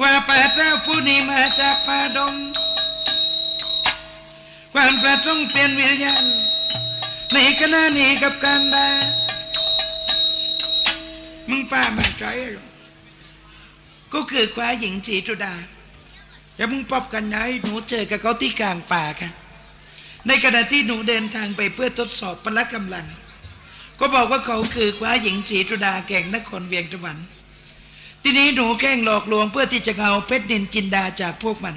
ว่าป่าเจ้าผู้นี้มาจากป่าดงความประสงค์เปลี่ยนวิญญาณในขณะนี้กับการดามึงป้ามาใจหรอก็คือคว้าหญิงจีจุดาแล้วมึงปอบกันไหนหนูเจอกับเขาที่กลางป่าค่ะ ในขณะที่หนูเดินทางไปเพื่อทดสอบพละกำลัง ก็บอกว่าเขาคือคว้าหญิงจีจุดาแก่งนครเวียงจังหวัด ทีนี้หนูแกล้งหลอกลวงเพื่อที่จะเอาเพชรนินจินดาจากพวกมัน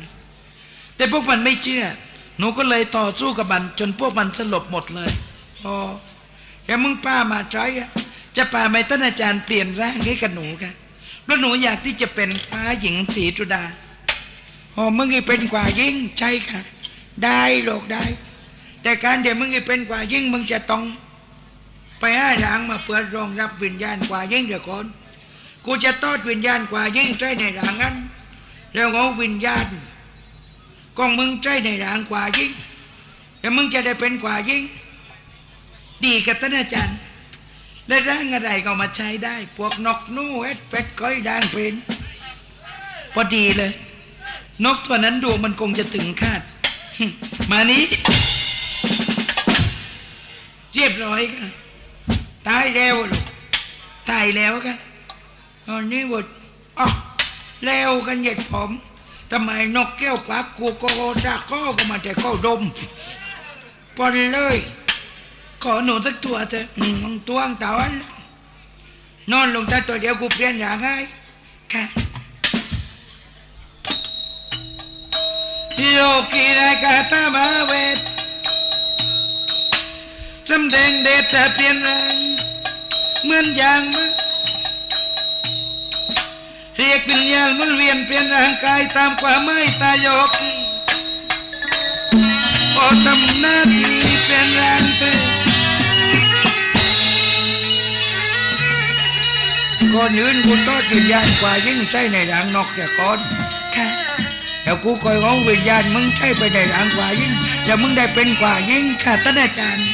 แต่พวกมันไม่เชื่อ หนูก็เลยต่อสู้กับมัน จนพวกมันสลบหมดเลยพอแล้วมึงป้ามาใช้อะจะป้าไม่ท่านอาจารย์เปลี่ยนร่างให้กับหนูค่ะเพราะหนูอยากที่จะเป็นฟ้าหญิงสีจุดาอ๋อมึงให้เป็นกว่ายิ่งใช่ค่ะ ได้หรอกได้ แต่การเดี๋ยวมึงให้เป็นกว่ายิ่งมึงจะต้อง ไปให้ร่างมาเพื่อรองรับวิญญาณกว่ายิ่งเดี๋ยวก่อน กูจะทอดวิญญาณกว่ายิ่งใช้ในร่างนั้นแล้วเอาวิญญาณของมึงใช้ในร่างกว่ายิ่งแล้วมึงจะได้เป็นกว่ายิ่ง ดีกับท่านอาจารย์ได้ร่างอะไรก็มาใช้ได้ พวกนกนู่เอ็ดเป็ดก้อยด่างเป็นพอดีเลย นกตัวนั้นดวงมันคงจะถึงคาด มานี้ เรียบร้อยค่ะตายแล้วลูกตายแล้วค่ะ ตอนนี้หมดอ๋อแล้วกันเหยียดผมทำไมนกแก้วกวักกูโกจากก็ก็มาแต่ก็ดมปนเลย ขอหนูสักตัวเถอะอืมตัวงตาอัน นอนลงตาตัวเดียวกูเปลี่ยนอย่างง่ายค่ะโยกีรากาตามาเวทจำแดงเดชจะเปลี่ยนแรงเหมือนอย่างมา เรียกวิญญาณหมันเวียนเปลี่ยนร่างกายตามความไม่ตายโยกพอทำหน้าที่เปลี่ยนร่างเธอก่อนอื่นกูทอดวิญญาณกว่ายิ่งใช่ในร่างนอกจากก่อนค่ะแล้วกูคอยเอาวิญญาณมึงใช่ไปในร่างกว่ายิ่งแล้วมึงได้เป็นกว่ายิ่งค่ะท่านอาจารย์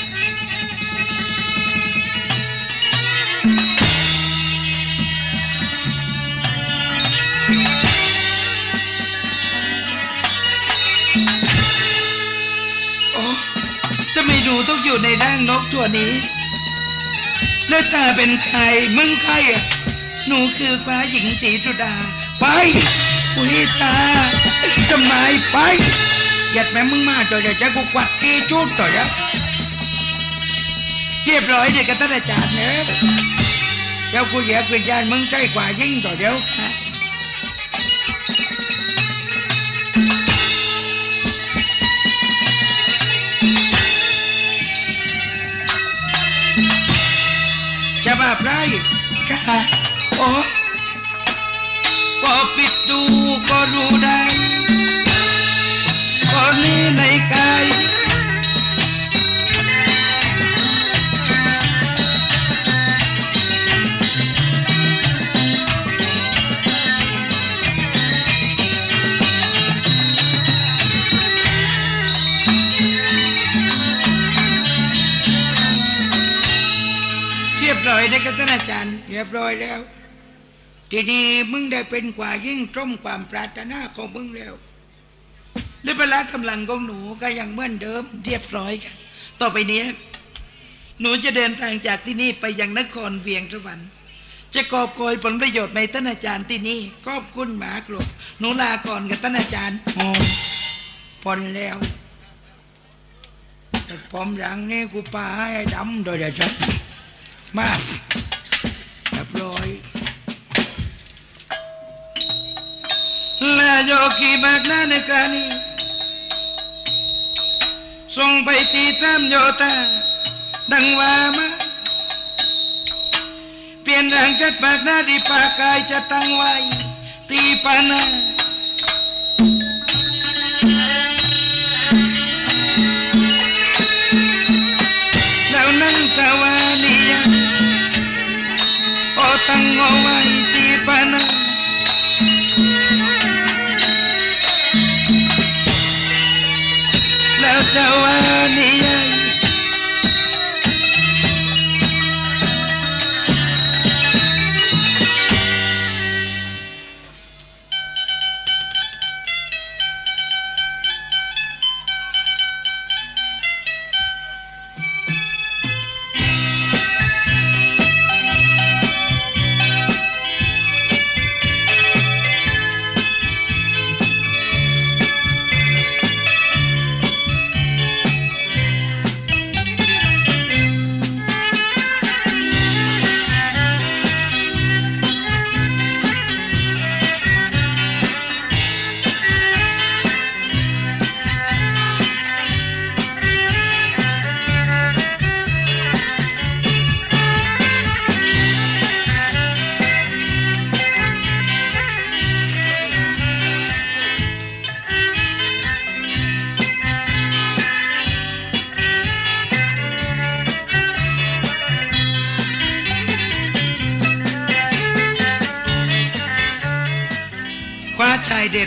นูต้องอยู่ในร่างนกตัวนี้ แล้วตาเป็นใครมึงใครอะหนูคือฟ้าหญิงจีจุดา ไปอุยตาทำไมไปหยัดแม่มึงมาต่อจะจะกูกวัดกีจุดต่อจะเรียบร้อยเด็กกับท่านอาจารย์เนอะเดี๋ยวกูเหยียบวิญญาณมึงใจกว่ายิ่งต่อเดียวค่ะ จะมาไพรค่ะโอ้พอปิดดูก็รู้ได้ ได้กับท่านอาจารย์เรียบร้อยแล้ว ทีนี้มึงได้เป็นกว่ายิ่งตร่มความปรารถนาของมึงแล้วและพละกำลังของหนูก็ยังเหมือนเดิม เรียบร้อยกันต่อไปนี้ หนูจะเดินทางจากที่นี่ไปยังนครเวียงสวรรค์จะกอบโกยผลประโยชน์ในท่านอาจารย์ที่นี่ขอบคุณหมากรบหนูลาก่อนกับท่านอาจารย์โอ้พอนแล้วแต่ผมหลังนี้กูปาให้ดำโดยเดียวจะ มากเรียบร้อยและโยกีมากน้าในกรณีส่งไปตีจามโยตาดังว่ามาเปลี่ยนร่างจัดปากหน้าดีปากกายจะตั้งไว้ ตีปานาแล้วนั่งตะวานีย โอตั้ง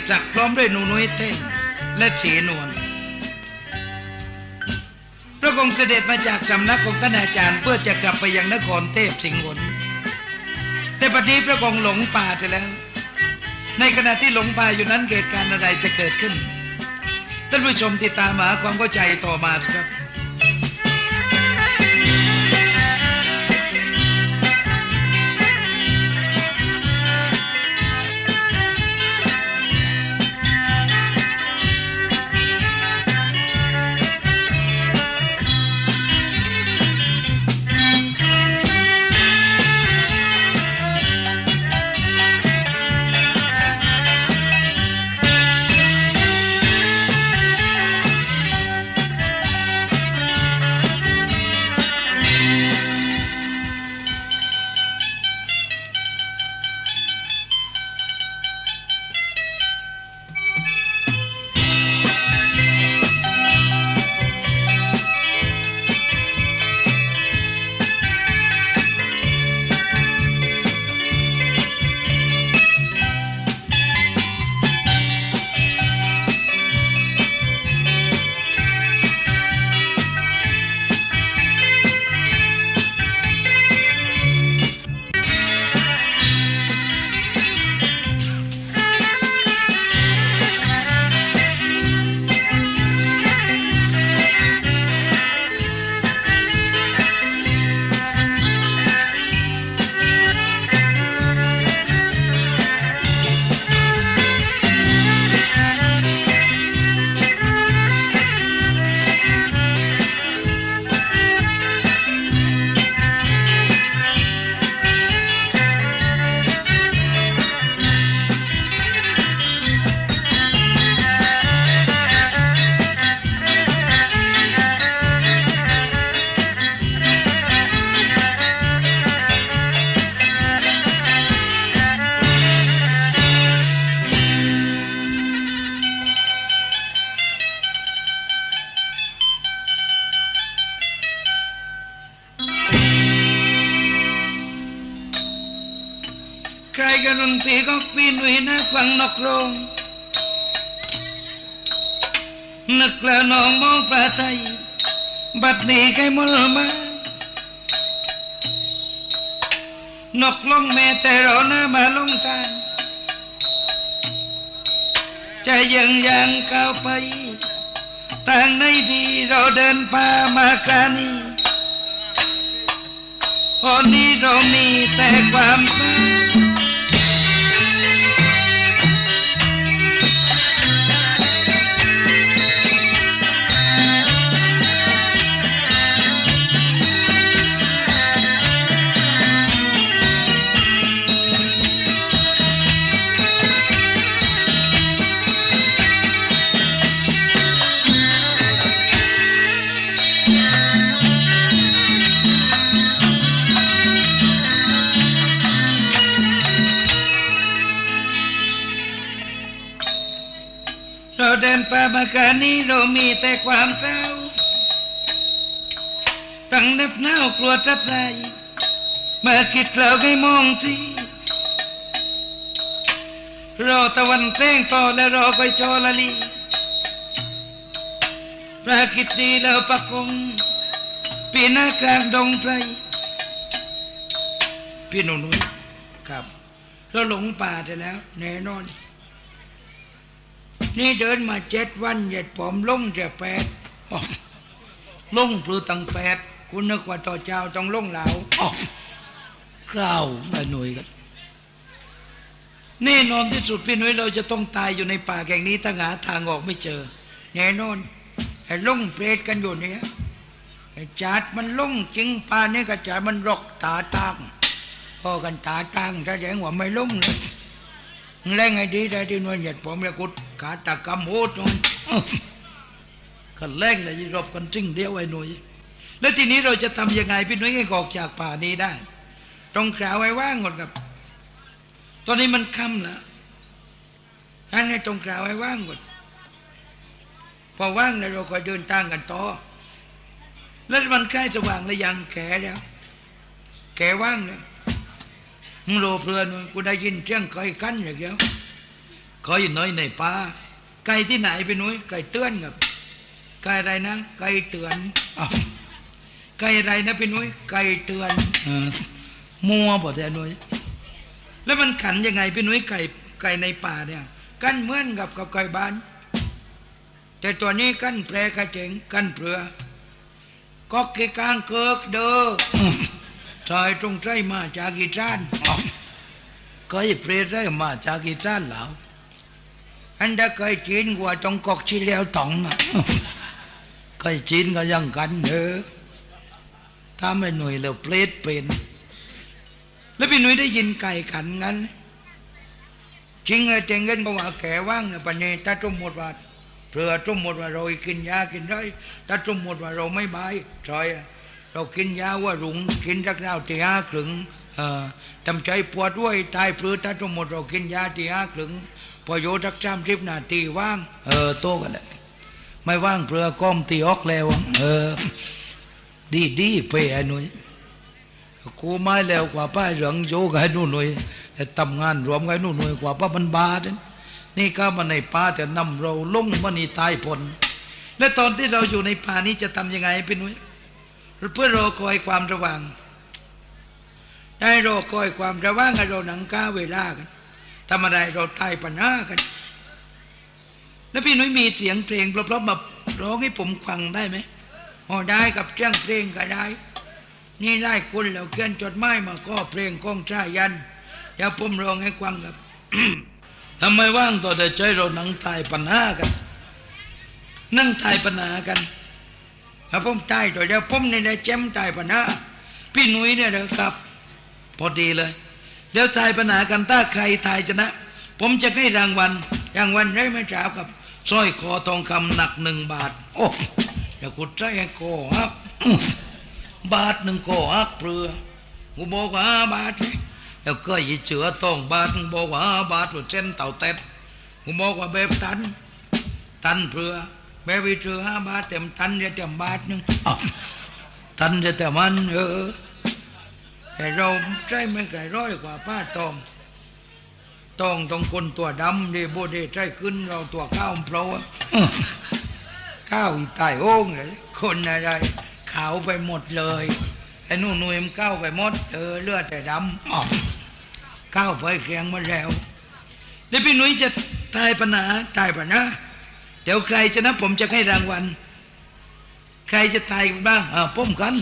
จักพร้อมด้วยหนูนุ้ยเต้งและเฉนวลพระองค์เสด็จมาจากสำนักของท่านอาจารย์ เพื่อจะกลับไปยังนครเทพสิงห์หนแต่ปัจนี้พระองค์หลงป่าไปแล้ว ในขณะที่หลงป่าอยู่นั้นเหตุการณ์อะไรจะเกิดขึ้น ท่านผู้ชมติดตามหาความเข้าใจต่อมาครับ กันดนตรีก็ปีนไว้หน้าฟังนกโรงนึกแล้วน้องมองปลาไทยบัดนี้ใครมลมานกลงแม่แต่เราหน้ามาลงทางใจยังยังก้าวไปทางไหนดีเราเดินป่ามาครานี้พอนี้เรามีแต่ความตาย การนี้เรามีแต่ความเศร้าตั้งนับหนากลัวจับไรเมื่อคิดเราให้มองที่รอตะวันแจ้งต่อและรอคอยจอละลีพระคิดดีแล้วประคงปีหน้ากลางดงไพรพี่หนุ่นครับเราหลงป่าไปแล้วแน่นอน นี่เดินมาเจ็ดวันเหยียดผมลงจะแปดลงปลือตังแปดคุณนึกว่าต่อเจ้าต้องลงเหลาอ๋อคราได้หน่วยกันแน่นอนที่สุดพี่หนุ่ยเราจะต้องตายอยู่ในป่าแห่งนี้ถ้าหาทางออกไม่เจอ แน่นอนไอ้ลงเปรตกันอยู่เนี่ยไอ้จัดมันลงจริงป่านี่ก็จัดมันรกตาตั้งพอกันตาตั้งแสดงว่าไม่ลงเลย แรงไอ้ดีได้ที่นวลเหยียดผมแล้วกุดกาตากรรมโหดนกันแรงเลยรบกันจริงเดียวไอ้หนุ่ยแล้วทีนี้เราจะทำยังไงพี่หนุ่ยให้ออกจากป่านี้ได้ต้องขาวไว้ว่างก่อนครับ ตอนนี้มันค่ำแล้วอันนี้ต้องขาวไว้ว่างก่อนพอว่างแล้วเราก็เดินทางกันต่อแล้วมันใกล้สว่างแล้วยังแก่แล้ว แก่ว่างแล้ว มึงโลเพลินกูได้ยินเสียงไก่กันอย่างเดียวขออยู่น้อยในป่าไก่ที่ไหนพี่นุ้ยไก่เตือนครับไก่อะไรนะไก่เตือนไก่อะไรนะพี่นุ้ยไก่เตือนอมัวบ่แต่นุ้ยแล้วมันขันยังไงพี่นุ้ยไก่ไก่ในป่าเนี่ย กันเหมือนกับกับไก่บ้าน แต่ตัวนี้กันแปรกระเจงกันเปลือก็กีกลางเกิกเด้อ ชายตรงใจมาจากกีจานอ้าวก็ไอ้เปรตได้มาจากกีจานแล้วอันถ้าเคยจีนกว่าตรงกอกชีเลียวตองอะเคยจีนก็ยังกันเด้อถ้าไม่หน่วยแล้วเปรตเป็น แล้วพี่หนุ่ยได้ยินไก่ขันงั้นจริงเลยเจงเงินก็ว่าแก่ว่างนะปัญญาถ้าทุ่มหมดว่าเผื่อทุ่มหมดว่าเรากินยากินได้ถ้าทุ่มหมดว่าเราไม่บายซอยอะ เรากินยาว่ารุงกินรักเราตีห้าครึ่งทำใจปวดด้วยตายเพื่อถ้าทุ่มหมดเรากินยาตีห้าครึ่งพอโยทักจามริบนาทีว่าง เออโตกันเลยไม่ว่างเพื่อก้มตีออกแล้วเออ ดีดีไปไอ้หนุ่ยกูไม่แล้วกว่าป้าเหลืองโยกับไอ้นู่นหน่ยแต่ทำงานรวมกับไอ้นู่นหน่ยกว่าป้ามันบาทนั่นนี่ก็มาในป่าแต่นำเราลงมานี่ตายผลและตอนที่เราอยู่ในป่านี้จะทำยังไงเป็นหนุ่ย เพื่อรอคอยความระวัง ได้รอคอยความระวังให้เราหนังก้าเวลากันทำอะไรเราตายปัญหากัน แล้วพี่นุ่ยมีเสียงเพลงเพราะๆมาร้องให้ผมฟังได้ไหมอ๋อได้กับเสียงเพลงก็ได้ นี่ได้คุณแล้วเขียนจดหมายมาก็เพลงกองชายันเดี๋ยวผมร้องให้ฟังครับทำไมว่างต่อแต่ใจเรานั่งตายปัญหากัน นั่งตายปัญหากัน ถ้าผมตายต่อเดียวผมนี่ได้แจมตายปัญหาพี่หนุ่ยเนี่ยเด้อครับ พอดีเลย เดี๋ยวตายปัญหากันถ้าใครตายชนะ ผมจะให้รางวัลรางวัลได้ไหมจ้าครับสร้อยคอทองคำหนักหนึ่งบาท โอ้เดี๋ยวกูใจให้คอครับบาทหนึ่งก็หักเปลือกูบอกว่าบาทแล้วก็ยีเจือต้องบาทบอกว่าบาทว่าเส้นเต่าเต็ดกูบอกว่าแบบตัน ตันเปลือ แบบวิเจือห้าบาทเต็มตันจะเต็มบาทนึงตันจะแต่มันเออแต่เราใช่ไม่ไก่ร้อยกว่าป้าตองตองต้องคนตัวดำเดีโบเดใช่ขึ้นเราตัวข้าวเพราะว่าข้าวอีตายโอ่งเลยคนอะไรขาวไปหมดเลยไอ้นู่นนุ่ยมันก้าวไปหมดเออเลือดแต่ดำอ๋อก้าวไปเคียงมาแล้วแล้วพี่หนุ่ยจะตายปัญหาตายปัญหา เดี๋ยวใครจะนะผมจะให้รางวัล ใครจะตายกันบ้างอ่าป้มกัน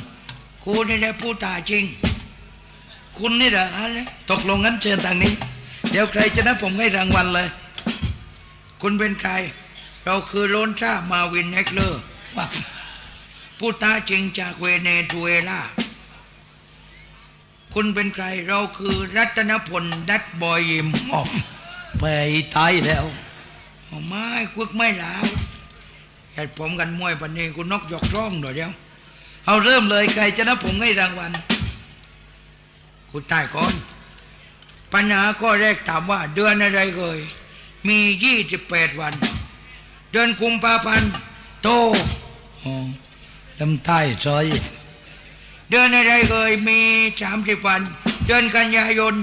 กูนี่แหละผู้ตายจริง คุณนี่แหละอะไรตกลงงั้นเชิญทางนี้ เดี๋ยวใครจะนะผมให้รางวัลเลย คุณเป็นใคร เราคือโลนซ่ามาวินเอ็กเลอร์ว่าผู้ท้าจริงจากเวเนซุเอลาคุณเป็นใคร เราคือรัตนพลดัดบอยยิมออกไปตายแล้ว เอาไม่ควิกไม่หลาวแค่ผมกันมวยปันนี้คุณนกหยอกร้องหน่อยเดียวเอาเริ่มเลยใครจะนะผมให้รางวัลคุณตายก่อนปัญหาข้อแรกถามว่า เดือนอะไรเอ่ยมียี่สิบแปดวัน เดือนกุมภาพันธ์โตลำใต้ซอยเดือนอะไรเอ่ยมีสามสิบวัน เดือนกันยายน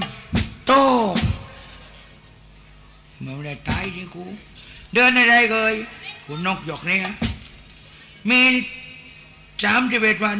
โตมันไม่ได้ตายที่กู เดินอะไรเลยคุณนกหยกเนี่ยมีสามสิบเอ็ดวัน